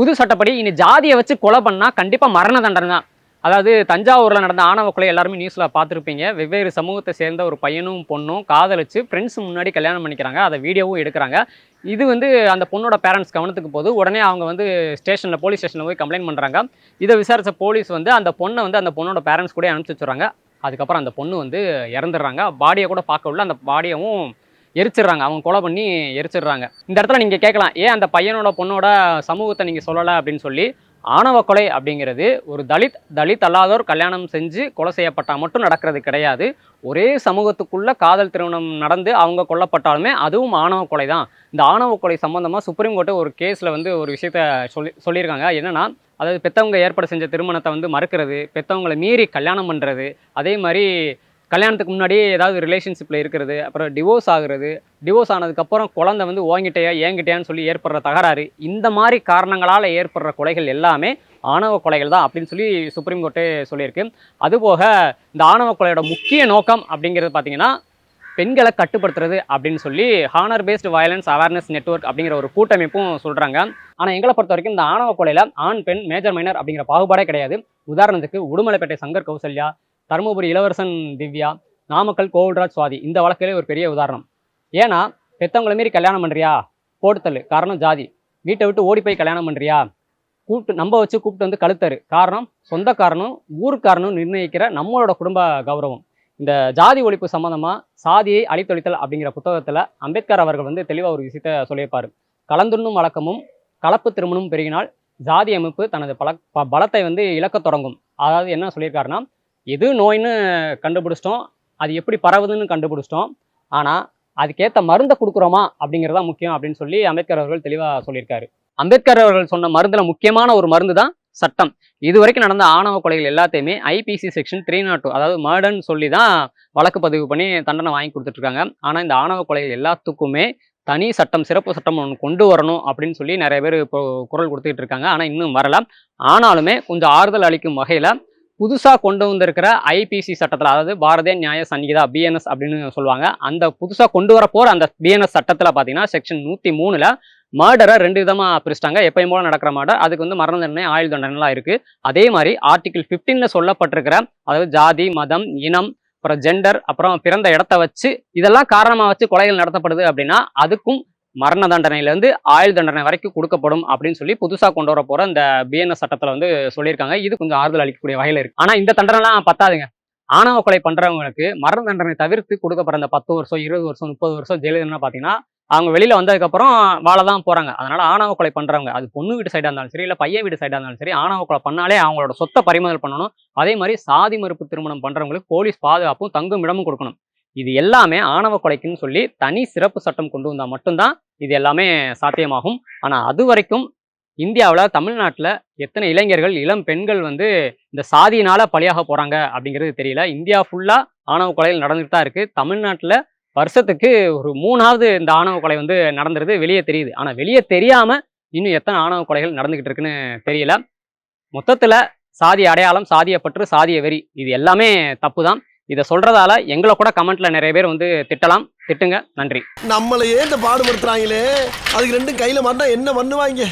புது சட்டப்படி இனி ஜாதியை வச்சு கொலை பண்ணால் கண்டிப்பாக மரண தண்டனை தான். அதாவது தஞ்சாவூரில் நடந்த ஆணவ கொலை எல்லாருமே நியூஸில் பார்த்துருப்பீங்க. வெவ்வேறு சமூகத்தை சேர்ந்த ஒரு பையனும் பொண்ணும் காதலிச்சு ஃப்ரெண்ட்ஸ் முன்னாடி கல்யாணம் பண்ணிக்கிறாங்க. அதை வீடியோவும் எடுக்கிறாங்க. இது வந்து அந்த பொண்ணோட பேரண்ட்ஸ் கவனத்துக்கு போகுது. உடனே அவங்க வந்து ஸ்டேஷனில் போலீஸ் ஸ்டேஷனில் போய் கம்ப்ளைண்ட் பண்ணுறாங்க இதை விசாரிச்ச போலீஸ் வந்து அந்த பொண்ணை வந்து அந்த பொண்ணோட பேரண்ட்ஸ் கூட அனுப்பிச்சி வச்சுறாங்க அதுக்கப்புறம் அந்த பொண்ணு வந்து இறந்துடுறாங்க. பாடியை கூட பார்க்க உள்ள அந்த பாடியவும் எரிச்சிடுறாங்க. அவங்க கொலை பண்ணி எரிச்சிடுறாங்க. இந்த இடத்துல நீங்கள் கேட்கலாம் ஏன் அந்த பையனோட பொண்ணோட சமூகத்தை நீங்கள் சொல்லலை? அப்படின்னு சொல்லி ஆணவ கொலை அப்படிங்கிறது ஒரு தலித் தலித் அல்லாதோர் கல்யாணம் செஞ்சு கொலை செய்யப்பட்டால் மட்டும் நடக்கிறது கிடையாது. ஒரே சமூகத்துக்குள்ள காதல் திருமணம் நடந்து அவங்க கொல்லப்பட்டாலுமே அதுவும் ஆணவ கொலை தான். இந்த ஆணவ கொலை சம்பந்தமாக சுப்ரீம் கோர்ட்டு ஒரு கேஸில் வந்து ஒரு விஷயத்த சொல்லி சொல்லியிருக்காங்க. என்னென்னா அதாவது பெற்றவங்க ஏற்பாடு செஞ்ச திருமணத்தை வந்து மறுக்கிறது பெற்றவங்களை மீறி கல்யாணம் பண்ணுறது அதே மாதிரி கல்யாணத்துக்கு முன்னாடி ஏதாவது ரிலேஷன்ஷிப்பில் இருக்கிறது அப்புறம் டிவோர்ஸ் ஆகுறது டிவோர்ஸ் ஆனதுக்கப்புறம் குழந்தை வந்து ஓங்கிட்டையா ஏங்கிட்டையான்னு சொல்லி ஏற்படுற தகராறு இந்த மாதிரி காரணங்களால் ஏற்படுற கொலைகள் எல்லாமே ஆணவ கொலைகள் தான் அப்படின்னு சொல்லி சுப்ரீம் கோர்ட்டே சொல்லியிருக்கு. அதுபோக இந்த ஆணவ கொலையோட முக்கிய நோக்கம் அப்படிங்கிறது பார்த்தீங்கன்னா பெண்களை கட்டுப்படுத்துறது அப்படின்னு சொல்லி honour based violence awareness network அப்படிங்கிற ஒரு கூட்டமைப்பும் சொல்கிறாங்க ஆனால் எங்களை பொறுத்த வரைக்கும் இந்த ஆணவ கொலையில் ஆண் பெண் மேஜர் மைனர் அப்படிங்கிற பாகுபாடே கிடையாது. உதாரணத்துக்கு உடுமலைப்பேட்டை சங்கர் கௌசல்யா தருமபுரி இளவரசன் திவ்யா நாமக்கல் கோவில்ராஜ் சுவாதி இந்த வழக்கிலே ஒரு பெரிய உதாரணம். ஏன்னா பெத்தவங்களை மீறி கல்யாணம் பண்ணுறியா போட்டுத்தள்ளு காரணம் ஜாதி. வீட்டை விட்டு ஓடி போய் கல்யாணம் பண்ணுறியா கூப்பிட்டு நம்ம வச்சு கூப்பிட்டு வந்து கழுத்தரு. காரணம் சொந்தக்காரனும் ஊருக்காரனும் நிர்ணயிக்கிற நம்மளோட குடும்ப கௌரவம். இந்த ஜாதி ஒழிப்பு சம்மந்தமாக சாதியை அழித்தொழித்தல் அப்படிங்கிற புத்தகத்தில் அம்பேத்கர் அவர்கள் வந்து தெளிவாக ஒரு விஷயத்தை சொல்லியிருப்பார். கலந்துண்ணும் வழக்கமும் கலப்பு திருமணமும் பெருகினால் ஜாதி அமைப்பு தனது பல பலத்தை வந்து இழக்க தொடங்கும். அதாவது என்ன சொல்லியிருக்காருன்னா எது நோய்னு கண்டுபிடிச்சிட்டோம் அது எப்படி பரவுதுன்னு கண்டுபிடிச்சிட்டோம். ஆனால் அதுக்கேற்ற மருந்தை கொடுக்குறோமா அப்படிங்கிறதா முக்கியம் அப்படின்னு சொல்லி அம்பேத்கர் அவர்கள் தெளிவாக சொல்லியிருக்காரு. அம்பேத்கர் அவர்கள் சொன்ன மருந்தில் முக்கியமான ஒரு மருந்து தான் சட்டம். இது வரைக்கும் நடந்த ஆணவ கொலைகள் எல்லாத்தையுமே IPC section three not two அதாவது மர்டர்ன்னு சொல்லி தான் வழக்கு பதிவு பண்ணி தண்டனை வாங்கி கொடுத்துட்ருக்காங்க. ஆனால் இந்த ஆணவ கொலைகள் எல்லாத்துக்குமே தனி சட்டம் சிறப்பு சட்டம் ஒன்று கொண்டு வரணும் அப்படின்னு சொல்லி நிறைய பேர் இப்போ குரல் கொடுத்துக்கிட்டு இருக்காங்க. ஆனால் இன்னும் வரல. ஆனாலுமே கொஞ்சம் ஆறுதல் அளிக்கும் வகையில் புதுசாக கொண்டு வந்திருக்கிற ஐபிசி சட்டத்தில் அதாவது பாரதிய நியாய சங்கீதா பிஎன்எஸ் அப்படின்னு சொல்லுவாங்க. அந்த புதுசாக கொண்டு வர போகிற அந்த பிஎன்எஸ் சட்டத்தில் பார்த்தீங்கன்னா செக்ஷன் நூற்றி மூணில் மர்டரை ரெண்டு விதமாக பிரிச்சிட்டாங்க. எப்பயும் போல நடக்கிற மாடர் அதுக்கு வந்து மரண தண்டனை ஆயுள் தண்டனைலாம் இருக்குது அதே மாதிரி ஆர்டிகிள் ஃபிஃப்டீனில் சொல்லப்பட்டிருக்கிற அதாவது ஜாதி மதம் இனம் அப்புறம் ஜெண்டர் அப்புறம் பிறந்த இடத்த வச்சு இதெல்லாம் காரணமாக வச்சு கொலைகள் நடத்தப்படுது அப்படின்னா அதுக்கும் மரண தண்டனையிலேருந்து ஆயுள் தண்டனை வரைக்கும் கொடுக்கப்படும் அப்படின்னு சொல்லி புதுசாக கொண்டு வர போகிற இந்த பிஎன்எஸ் சட்டத்தில் வந்து சொல்லியிருக்காங்க. இது கொஞ்சம் ஆறுதல் அளிக்கக்கூடிய வகையில் இருக்குது ஆனால் இந்த தண்டனைலாம் பத்தாதுங்க. ஆணவ கொலை பண்ணுறவங்களுக்கு மரண தண்டனை தவிர்த்து கொடுக்கப்படுற அந்த பத்து வருஷம் இருபது வருஷம் முப்பது வருஷம் ஜெயிலு பார்த்தீங்கன்னா அவங்க வெளியில் வந்ததுக்கப்புறம் வாழ தான் போகிறாங்க அதனால் ஆணவ கொலை பண்ணுறவங்க அது பொண்ணு வீட்டு சைடாக இருந்தாலும் சரி இல்லை பையன் வீட்டு சைடாக இருந்தாலும் சரி ஆணவ கொலை பண்ணாலே அவங்களோட சொத்தை பறிமுதல் பண்ணணும். அதே மாதிரி சாதி மறுப்பு திருமணம் பண்ணுறவங்களுக்கு போலீஸ் பாதுகாப்பும் தங்கும் இடமும் கொடுக்கணும். இது எல்லாமே ஆணவ கொலைக்குன்னு சொல்லி தனி சிறப்பு சட்டம் கொண்டு வந்தால் மட்டும்தான் இது எல்லாமே சாத்தியமாகும். ஆனால் அது வரைக்கும் இந்தியாவில் தமிழ்நாட்டில் எத்தனை இளைஞர்கள் இளம் பெண்கள் வந்து இந்த சாதியினால் பலியாக போகிறாங்க அப்படிங்கிறது தெரியல. இந்தியா ஃபுல்லாக ஆணவ கொலைகள் நடந்துட்டு தான் இருக்குது தமிழ்நாட்டில் வருஷத்துக்கு ஒரு மூணாவது இந்த ஆணவ கொலை வந்து நடந்துருது. வெளியே தெரியுது. ஆனால் வெளியே தெரியாமல் இன்னும் எத்தனை ஆணவ கொலைகள் நடந்துக்கிட்டு இருக்குன்னு தெரியல. மொத்தத்தில் சாதி அடையாளம் சாதிய பற்று சாதிய வெறி இது எல்லாமே தப்பு தான் இதை சொல்றதால எங்களை கூட கமெண்ட்ல நிறைய பேர் வந்து திட்டலாம். திட்டுங்க. நன்றி. நம்மளை ஏன் பாடுபடுத்துறாங்களே. அதுக்கு ரெண்டும் கையில மாட்டா என்ன பண்ணுவாங்க?